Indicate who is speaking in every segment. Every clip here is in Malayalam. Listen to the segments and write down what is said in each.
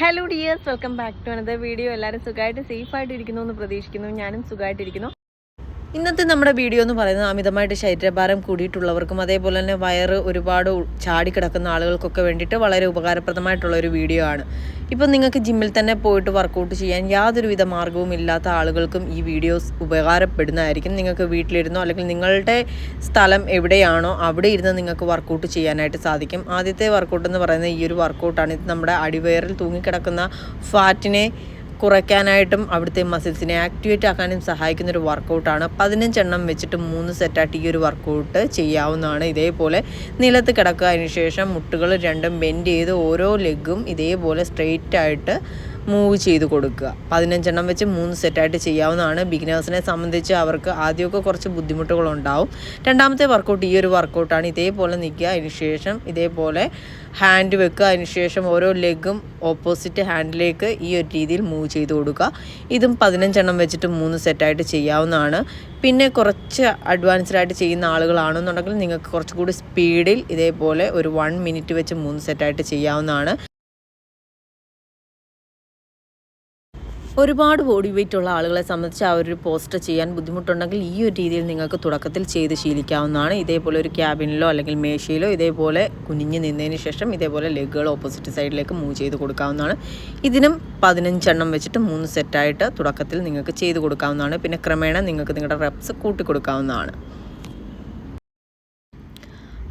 Speaker 1: Hello dears welcome back to another video എല്ലാവരും സുഖമായിട്ട് സേഫ് ആയിട്ട് ഇരിക്കുന്നു എന്ന് പ്രതീക്ഷിക്കുന്നു. ഞാനും സുഖമായിട്ടിരിക്കുന്നു ഇന്നത്തെ നമ്മുടെ വീഡിയോ എന്ന് പറയുന്നത് അമിതമായിട്ട് ശരീരഭാരം കൂടിയിട്ടുള്ളവർക്കും അതേപോലെ തന്നെ വയറ് ഒരുപാട് ചാടി ചാടിക്കിടക്കുന്ന ആളുകൾക്കൊക്കെ വേണ്ടിയിട്ട് വളരെ ഉപകാരപ്രദമായിട്ടുള്ള ഒരു വീഡിയോ ആണ്. ഇപ്പം നിങ്ങൾക്ക് ജിമ്മിൽ തന്നെ പോയിട്ട് വർക്കൗട്ട് ചെയ്യാൻ യാതൊരുവിധ മാർഗവും ഇല്ലാത്ത ആളുകൾക്കും ഈ വീഡിയോസ് ഉപകാരപ്പെടുന്നതായിരിക്കും. നിങ്ങൾക്ക് വീട്ടിലിരുന്നോ അല്ലെങ്കിൽ നിങ്ങളുടെ സ്ഥലം എവിടെയാണോ അവിടെ ഇരുന്ന് നിങ്ങൾക്ക് വർക്കൗട്ട് ചെയ്യാനായിട്ട് സാധിക്കും. ആദ്യത്തെ വർക്കൗട്ട് എന്ന് പറയുന്നത് ഈ ഒരു വർക്കൗട്ടാണ് ഇത് നമ്മുടെ അടിവയറിൽ തൂങ്ങിക്കിടക്കുന്ന ഫാറ്റിനെ കുറയ്ക്കാനായിട്ടും അവിടുത്തെ മസിൽസിനെ ആക്ടിവേറ്റ് ആക്കാനും സഹായിക്കുന്ന ഒരു വർക്കൗട്ടാണ് പതിനഞ്ചെണ്ണം വെച്ചിട്ട് മൂന്ന് സെറ്റായിട്ട് ഈ ഒരു വർക്കൗട്ട് ചെയ്യാവുന്നതാണ്. ഇതേപോലെ നിലത്ത് കിടക്കുക അതിന് ശേഷം മുട്ടുകൾ രണ്ടും ബെൻഡ് ചെയ്ത് ഓരോ ലെഗും ഇതേപോലെ സ്ട്രെയിറ്റ് ആയിട്ട് മൂവ് ചെയ്ത് കൊടുക്കുക. പതിനഞ്ചെണ്ണം വെച്ച് മൂന്ന് സെറ്റായിട്ട് ചെയ്യാവുന്നതാണ്. ബിഗിനേഴ്സിനെ സംബന്ധിച്ച് അവർക്ക് ആദ്യമൊക്കെ കുറച്ച് ബുദ്ധിമുട്ടുകളുണ്ടാവും. രണ്ടാമത്തെ വർക്കൗട്ട് ഈ ഒരു വർക്കൗട്ടാണ്. ഇതേപോലെ നിൽക്കുക. അതിന് ശേഷം ഇതേപോലെ ഹാൻഡ് വെക്കുക. അതിന് ശേഷം ഓരോ ലെഗും ഓപ്പോസിറ്റ് ഹാൻഡിലേക്ക് ഈ ഒരു രീതിയിൽ മൂവ് ചെയ്ത് കൊടുക്കുക. ഇതും പതിനഞ്ചെണ്ണം വെച്ചിട്ട് മൂന്ന് സെറ്റായിട്ട് ചെയ്യാവുന്നതാണ്. പിന്നെ കുറച്ച് അഡ്വാൻസ്ഡ് ആയിട്ട് ചെയ്യുന്ന ആളുകളാണെന്നുണ്ടെങ്കിൽ നിങ്ങൾക്ക് കുറച്ചുകൂടി സ്പീഡിൽ ഇതേപോലെ ഒരു വൺ മിനിറ്റ് വെച്ച് മൂന്ന് സെറ്റായിട്ട് ചെയ്യാവുന്നതാണ്. ഒരുപാട് ബോഡി വെയിറ്റ് ഉള്ള ആളുകളെ സംബന്ധിച്ച് ആ ഒരു പോസ്റ്റർ ചെയ്യാൻ ബുദ്ധിമുട്ടുണ്ടെങ്കിൽ ഈ ഒരു രീതിയിൽ നിങ്ങൾക്ക് തുടക്കത്തിൽ ചെയ്ത് ശീലിക്കാവുന്നതാണ്. ഇതേപോലെ ഒരു ക്യാബിനിലോ അല്ലെങ്കിൽ മേശയിലോ ഇതേപോലെ കുനിഞ്ഞ് നിന്നതിന് ശേഷം ഇതേപോലെ ലെഗുകൾ ഓപ്പോസിറ്റ് സൈഡിലേക്ക് മൂവ് ചെയ്ത് കൊടുക്കാവുന്നതാണ്. ഇതിനും പതിനഞ്ചെണ്ണം വെച്ചിട്ട് മൂന്ന് സെറ്റായിട്ട് തുടക്കത്തിൽ നിങ്ങൾക്ക് ചെയ്ത് കൊടുക്കാവുന്നതാണ്. പിന്നെ ക്രമേണ നിങ്ങൾക്ക് നിങ്ങളുടെ റെപ്സ് കൂട്ടി കൊടുക്കാവുന്നതാണ്.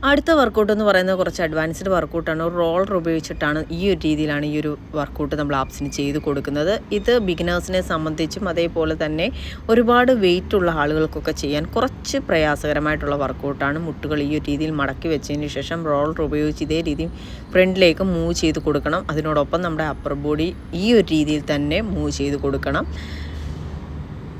Speaker 1: അടുത്ത വർക്കൗട്ട് എന്ന് പറയുന്നത് കുറച്ച് അഡ്വാൻസ്ഡ് വർക്കൗട്ടാണ് ഒരു റോളർ ഉപയോഗിച്ചിട്ടാണ് ഈ ഒരു രീതിയിലാണ് ഈ ഒരു വർക്കൗട്ട് നമ്മൾ ആപ്സിന് ചെയ്ത് കൊടുക്കുന്നത്. ഇത് ബിഗിനേഴ്സിനെ സംബന്ധിച്ചും അതേപോലെ തന്നെ ഒരുപാട് വെയിറ്റ് ഉള്ള ആളുകൾക്കൊക്കെ ചെയ്യാൻ കുറച്ച് പ്രയാസകരമായിട്ടുള്ള വർക്കൗട്ടാണ് മുട്ടുകൾ ഈ ഒരു രീതിയിൽ മടക്കി വെച്ചതിന് ശേഷം റോളർ ഉപയോഗിച്ച് ഇതേ രീതിയിൽ ഫ്രണ്ടിലേക്ക് മൂവ് ചെയ്ത് കൊടുക്കണം. അതിനോടൊപ്പം നമ്മുടെ അപ്പർ ബോഡി ഈ ഒരു രീതിയിൽ തന്നെ മൂവ് ചെയ്ത് കൊടുക്കണം.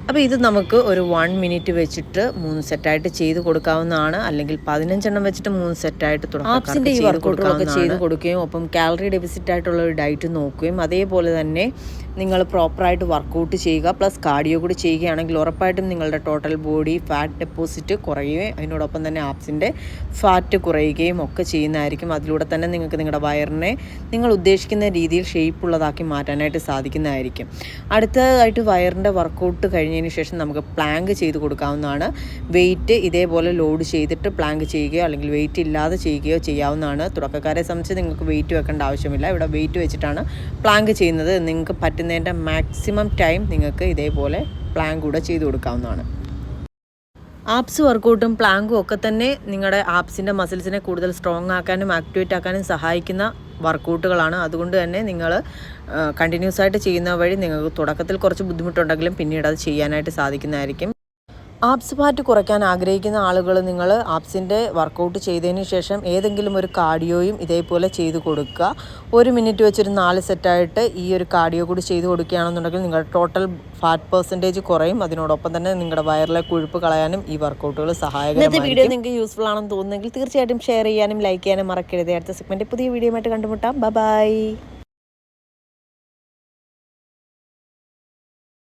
Speaker 1: അപ്പോൾ ഇത് നമുക്ക് ഒരു വൺ മിനിറ്റ് വെച്ചിട്ട് മൂന്ന് സെറ്റായിട്ട് ചെയ്ത് കൊടുക്കാവുന്നതാണ്. അല്ലെങ്കിൽ പതിനഞ്ചെണ്ണം വെച്ചിട്ട് മൂന്ന് സെറ്റായിട്ട് ആപ്സിന്റെ ഈ വർക്കൗട്ടുകളൊക്കെ ചെയ്ത് കൊടുക്കുകയും ഒപ്പം കാലറി ഡെഫിസിറ്റ് ആയിട്ടുള്ള ഒരു ഡയറ്റ് നോക്കുകയും അതേപോലെ തന്നെ നിങ്ങൾ പ്രോപ്പറായിട്ട് വർക്കൗട്ട് ചെയ്യുക. പ്ലസ് കാർഡിയോ കൂടി ചെയ്യുകയാണെങ്കിൽ ഉറപ്പായിട്ടും നിങ്ങളുടെ ടോട്ടൽ ബോഡി ഫാറ്റ് ഡെപ്പോസിറ്റ് കുറയുകയും അതിനോടൊപ്പം തന്നെ ആപ്സിന്റെ ഫാറ്റ് കുറയുകയും ഒക്കെ ചെയ്യുന്നതായിരിക്കും. അതിലൂടെ തന്നെ നിങ്ങൾക്ക് നിങ്ങളുടെ വയറിനെ നിങ്ങൾ ഉദ്ദേശിക്കുന്ന രീതിയിൽ ഷേപ്പ് ഉള്ളതാക്കി മാറ്റാനായിട്ട് സാധിക്കുന്നതായിരിക്കും. അടുത്തതായിട്ട് വയറിന്റെ വർക്കൗട്ട് കഴിഞ്ഞതിന് ശേഷം നമുക്ക് പ്ലാങ്ക് ചെയ്ത് കൊടുക്കാവുന്നതാണ്. വെയിറ്റ് ഇതേപോലെ ലോഡ് ചെയ്തിട്ട് പ്ലാങ്ക് ചെയ്യുകയോ അല്ലെങ്കിൽ വെയിറ്റ് ഇല്ലാതെ ചെയ്യുകയോ ചെയ്യാവുന്നതാണ്. തുടക്കക്കാരെ സംബന്ധിച്ച് നിങ്ങൾക്ക് വെയിറ്റ് വെക്കേണ്ട ആവശ്യമില്ല. ഇവിടെ വെയിറ്റ് വെച്ചിട്ടാണ് പ്ലാങ്ക് ചെയ്യുന്നത്. നിങ്ങൾക്ക് പറ്റുന്നതിന്റെ മാക്സിമം ടൈം നിങ്ങൾക്ക് ഇതേപോലെ പ്ലാങ്ക് കൂടെ ചെയ്ത് കൊടുക്കാവുന്നതാണ്. ആപ്സ് വർക്കൗട്ടും പ്ലാങ്കും ഒക്കെ തന്നെ നിങ്ങളുടെ ആപ്സിന്റെ മസിൽസിനെ കൂടുതൽ സ്ട്രോങ് ആക്കാനും ആക്ടിവേറ്റ് ആക്കാനും സഹായിക്കുന്ന വർക്കൗട്ടുകളാണ് അതുകൊണ്ട് തന്നെ നിങ്ങൾ കണ്ടിന്യൂസ് ആയിട്ട് ചെയ്യുന്ന വഴി നിങ്ങൾക്ക് തുടക്കത്തിൽ കുറച്ച് ബുദ്ധിമുട്ടുണ്ടെങ്കിലും പിന്നീട് അത് ചെയ്യാനായിട്ട് സാധിക്കുന്നതായിരിക്കും. ആപ്സ് ഫാറ്റ് കുറയ്ക്കാൻ ആഗ്രഹിക്കുന്ന ആളുകൾ നിങ്ങൾ ആപ്സിന്റെ വർക്കൗട്ട് ചെയ്തതിന് ശേഷം ഏതെങ്കിലും ഒരു കാർഡിയോയും ഇതേപോലെ ചെയ്ത് കൊടുക്കുക. ഒരു മിനിറ്റ് വെച്ചൊരു നാല് സെറ്റായിട്ട് ഈ ഒരു കാർഡിയോ കൂടി ചെയ്ത് കൊടുക്കുകയാണെന്നുണ്ടെങ്കിൽ നിങ്ങളുടെ ടോട്ടൽ ഫാറ്റ് പെർസെന്റേജ് കുറയും. അതിനോടൊപ്പം തന്നെ നിങ്ങളുടെ വയറിലെ കൊഴുപ്പ് കളയാനും ഈ വർക്കൗട്ടുകൾ സഹായകരമായിരിക്കും. വീഡിയോ നിങ്ങൾക്ക് യൂസ്ഫുൾ ആണെന്ന് തോന്നുന്നെങ്കിൽ തീർച്ചയായിട്ടും ഷെയർ ചെയ്യാനും ലൈക്ക് ചെയ്യാനും മറക്കരുത്. അടുത്ത സെഗ്മെന്റ് പുതിയ വീഡിയോ ആയിട്ട് കണ്ടുമുട്ടാം. ബൈ